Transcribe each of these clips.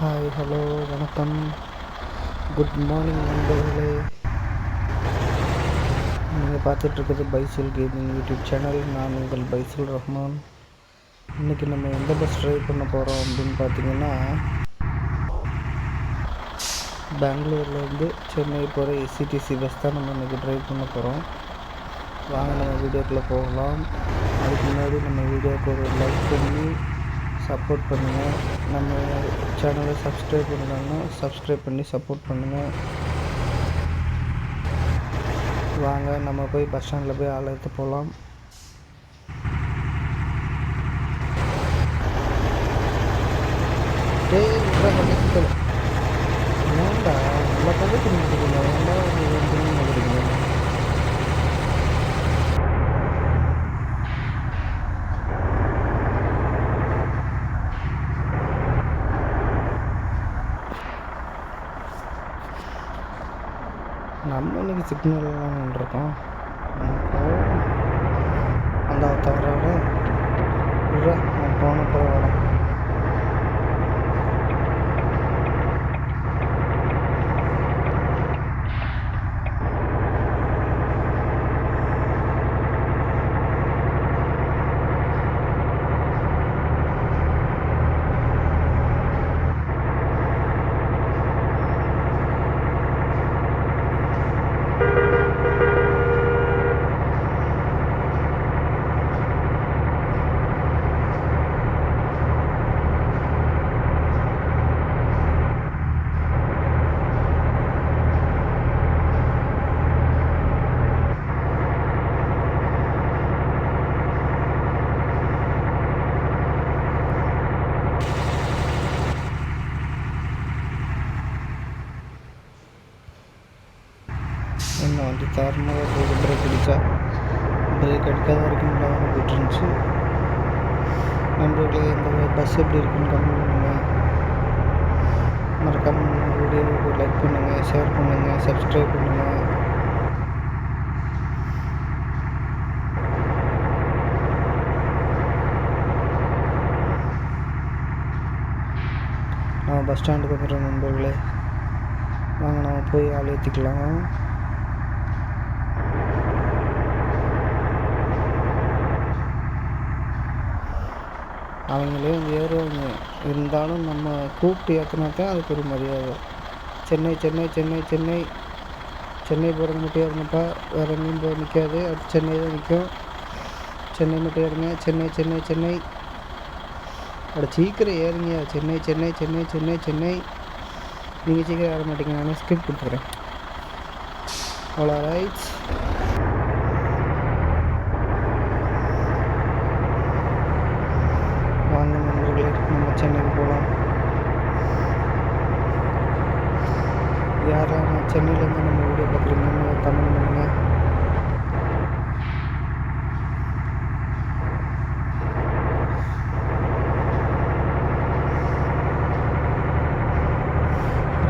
Hi hello வணக்கம். Good morning நண்பர்களே. நீங்கள் பார்த்துட்ருக்குறது பைசில் கேமிங் யூடியூப் சேனல். நான் உங்கள் பைசில் ரஹ்மான். இன்றைக்கி நம்ம எந்த பஸ் ட்ரைவ் பண்ண போகிறோம் அப்படின்னு பார்த்தீங்கன்னா பெங்களூர்லேருந்து சென்னை போகிற எஸ்சிடிசி பஸ் தான் நம்ம இன்றைக்கி ட்ரைவ் பண்ண போகிறோம் வாங்க நம்ம வீடியோக்குள்ளே போகலாம். அதுக்கு முன்னாடி நம்ம வீடியோக்கு ஒரு லைக் பண்ணி சப்போர்ட் பண்ணுங்கள் நம்ம சேனலை சப்ஸ்கிரைப் பண்ணலன்னா சப்ஸ்கிரைப் பண்ணி சப்போர்ட் பண்ணுங்கள் வாங்க நம்ம போய் பஸ் ஸ்டாண்டில் போய் ஆள் எடுத்து போகலாம் டேய் விட்றா பக்கத்தில் ஏன்டா சிக்னல்லாம் நின்றுருக்கோம் அந்த தவறாக தாறுமாறாக போகுது பிரேக் அடித்தா பிரேக் அடிக்காத வரைக்கும் நல்லா தானே போயிட்டு இருந்துச்சு நண்பர்களே இந்த பஸ் எப்படி இருக்குன்னு கமெண்ட் பண்ணுங்கள் மறக்காமல் வீடியோவுக்கு லைக் பண்ணுங்கள் ஷேர் பண்ணுங்கள் சப்ஸ்கிரைப் பண்ணுங்கள் நான் பஸ் ஸ்டாண்டுக்கு வந்துடுறேன் நண்பர்களே. வாங்க நம்ம போய் ஆள் ஏற்றிக்கலாம் அவங்களே ஏறுவாங்க இருந்தாலும் நம்ம கூப்பிட்டு ஏற்றினா தான் அதுக்கு ஒரு மரியாதை. சென்னை சென்னை சென்னை சென்னை. சென்னை போகிறது மட்டும் ஏறணுப்பா வேறு எங்கேயும் போய் நிற்காது அது சென்னை தான் நிற்கும் சென்னை மட்டும் ஏறுங்க. சென்னை சென்னை சென்னை. அட சீக்கிரம் ஏறுங்க சென்னை சென்னை சென்னை சென்னை சென்னை. நீங்கள் சீக்கிரம் ஏற மாட்டீங்க. நான் ஸ்கிப் கொடுத்துக்கிறேன் அவ்வளோ ரைட்ஸ் வாங்க சென்னை போகலாம். யாராவது சென்னையிலேருந்து நம்ம வீடியோ பார்க்குறீங்கன்னு கமெண்ட் பண்ணுங்கள்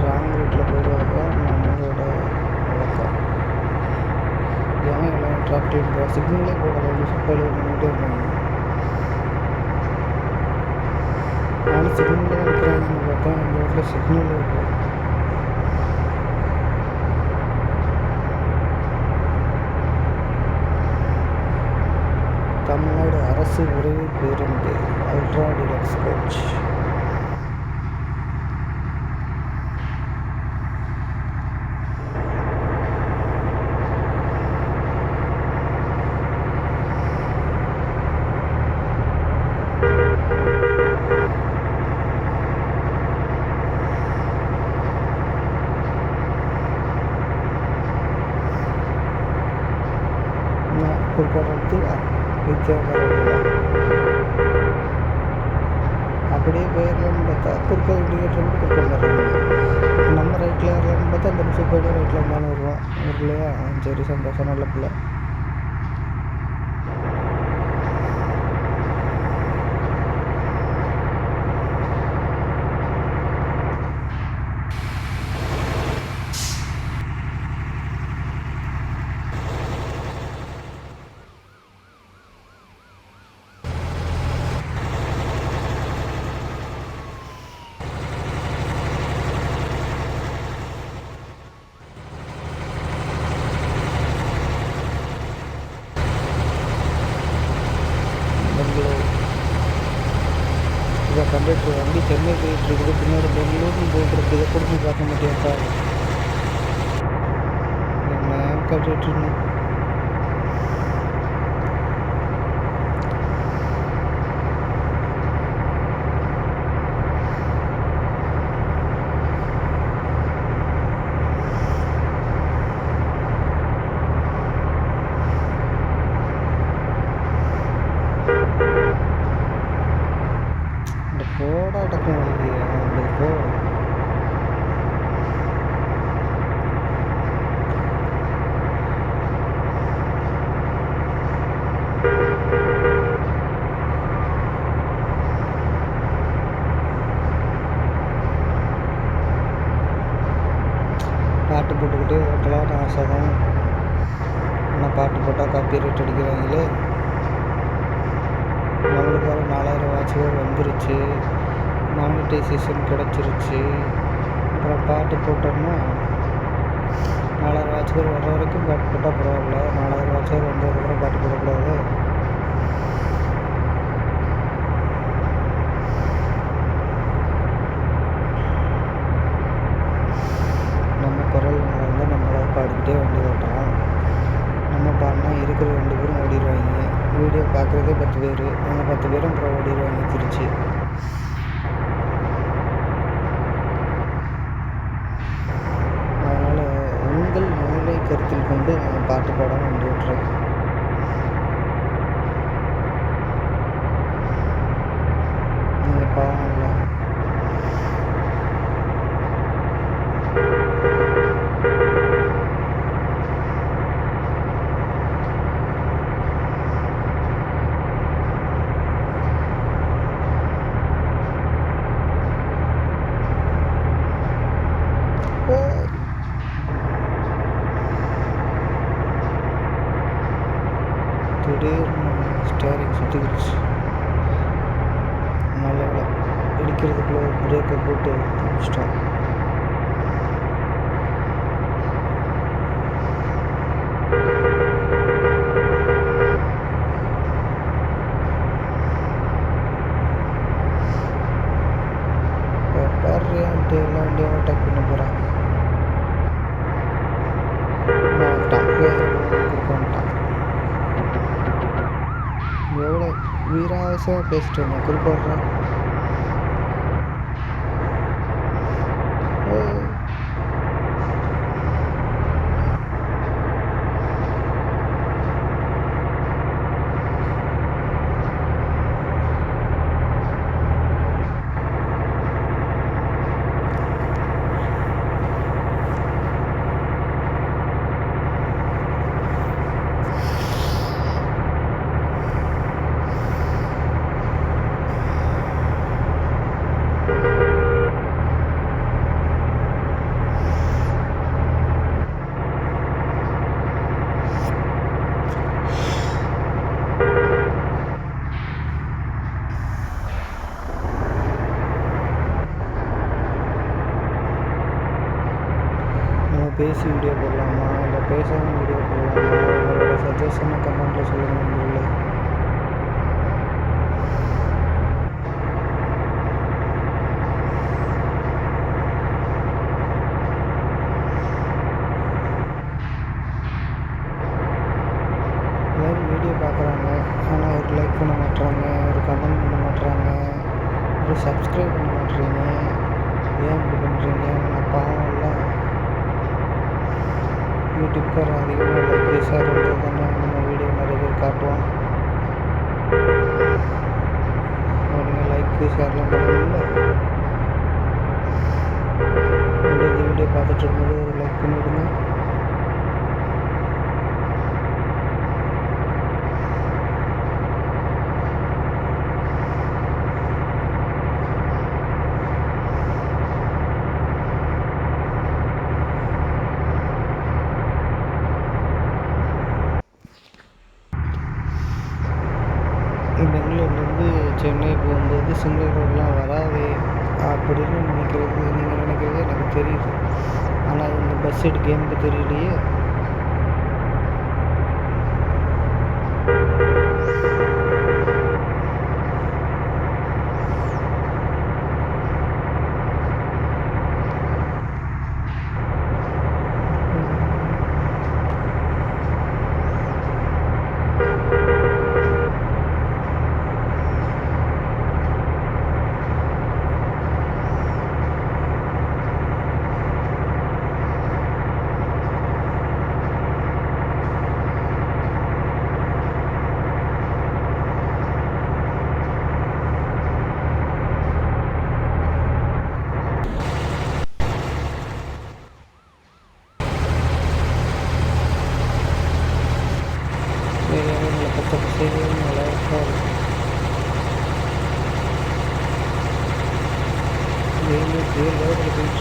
ராங் ரூட்டில் போயிடுவாங்க. நம்மளோட வழக்கம். ஏன் எல்லாம் டிராஃபிக் சிக்னலே போடல சூப்பர் பண்ணிகிட்டே இருக்காங்க. நானும் சிக்னலில் தான் பார்த்தா அந்த ரோட்டில் சிக்னல் இல்லை. தமிழ்நாடு அரசு உறவு பேருந்து. குறுக்கடத்து வித்யாகரம் அப்படியே போயிடலாம்னு பார்த்தா குறுக்க இண்டிகேட்டர் கொடுக்க வந்துடுறாங்க நம்ம ரைட்டில் ஏறலாம்னு பார்த்தா அந்த நிமிஷம் போய்ட்டு ரைட்டில் இருந்தாலும் வருவோம். இல்லையா? சரி சந்தோஷம் நல்ல பிள்ளை. பெங்களூர்னு போயிட்டு இருக்குது இதை கூட நீ பார்க்க மாட்டியாப்பா என்ன கண்டக்டர் இந்த போடா டக்கம் வருது அந்த ஓட்டலாம்னு ஆனால் பாட்டு போட்டால் காப்பி ரேட் அடிக்கிறாங்களே. நம்மளுக்கு வர நாலாயிரம் வாட்சுகள் வந்துருச்சு. மானிட்டைசேஷன் கிடச்சிருச்சு. அப்புறம் பாட்டு போட்டோம்னா நாலாயிரம் வாட்சுகள் வர வரைக்கும் பாட்டு போட்டால் பரவாயில்ல. நாலாயிரம் வாட்சுகள் வந்ததுக்கப்புறம் பாட்டு போடக்கூடாது. பாடினா ரெண்டு பேரும் ஓடிடுவாங்க வீடியோ பார்க்குறதே பத்து பேர். அவங்க பத்து பேரும் அப்புறம் ஓடிடுவாங்க திருச்சி. நிற்கிறதுக்குள்ளே பிரேக்கை போட்டு தப்பிச்சிட்டோம் பாருன்ட்டு எல்லா வண்டியும் அட்டாக் பண்ண போகிறான் எவ்வளோ வீராவசமாக பேசிட்டு வந்தேன். குறுக்க வர்றேன் நம்ம பேசி வீடியோ போடலாமா? இல்லை பேசாமல் வீடியோ போடலாமா? உங்களோட சஜஷனை கமெண்ட்டில் சொல்லுங்கள் நண்பர்களே எல்லாரும் வீடியோ பார்க்குறாங்க ஆனால் ஒரு லைக் பண்ண மாட்றாங்க ஒரு கமெண்ட் பண்ண மாட்றாங்க ஒரு சப்ஸ்கிரைப் பண்ண மாட்றீங்க ஏன் இப்படி பண்ணுறீங்க நான் பாவம்ல டிப்பர் அதிகமாக லைக் சார் வந்தது தானே நம்ம வீடியோ நிறைய பேர் காட்டுவோம் அப்படிங்க லைக் ஷேர்லாம் பண்ணணும்ல இந்த வீடியோ பார்த்துட்டு இருக்கும்போது ஒரு லைக் பண்ணிவிடுங்க பெங்களூர்லேருந்து சென்னை போகும்போது சிங்கிள் ரோடெலாம் வராது அப்படின்னு நினைக்கிறது நீங்கள் நினைக்கிறது எனக்கு தெரியுது ஆனால் இந்த பஸ் எடுக்க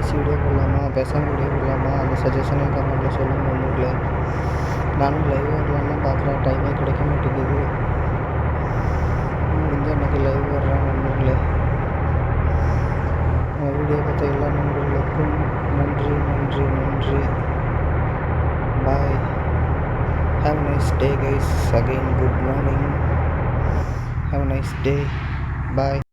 பேசி வீடியோ போடலாமா பேசாமல் வீடியோ போடலாமா அந்த சஜஷனையும் கமெண்ட்டில் சொல்லுங்கள் நண்பர்களே நானும் லைவ் வரலான்னு பார்க்குறேன் டைமே கிடைக்க மாட்டேங்குது. முடிஞ்சால் எனக்கு லைவ் வர்றேன் நண்பர்களே வீடியோ பார்த்த எல்லா நண்பர்களுக்கும் நன்றி நன்றி நன்றி. Bye have nice day guys again good morning have nice day bye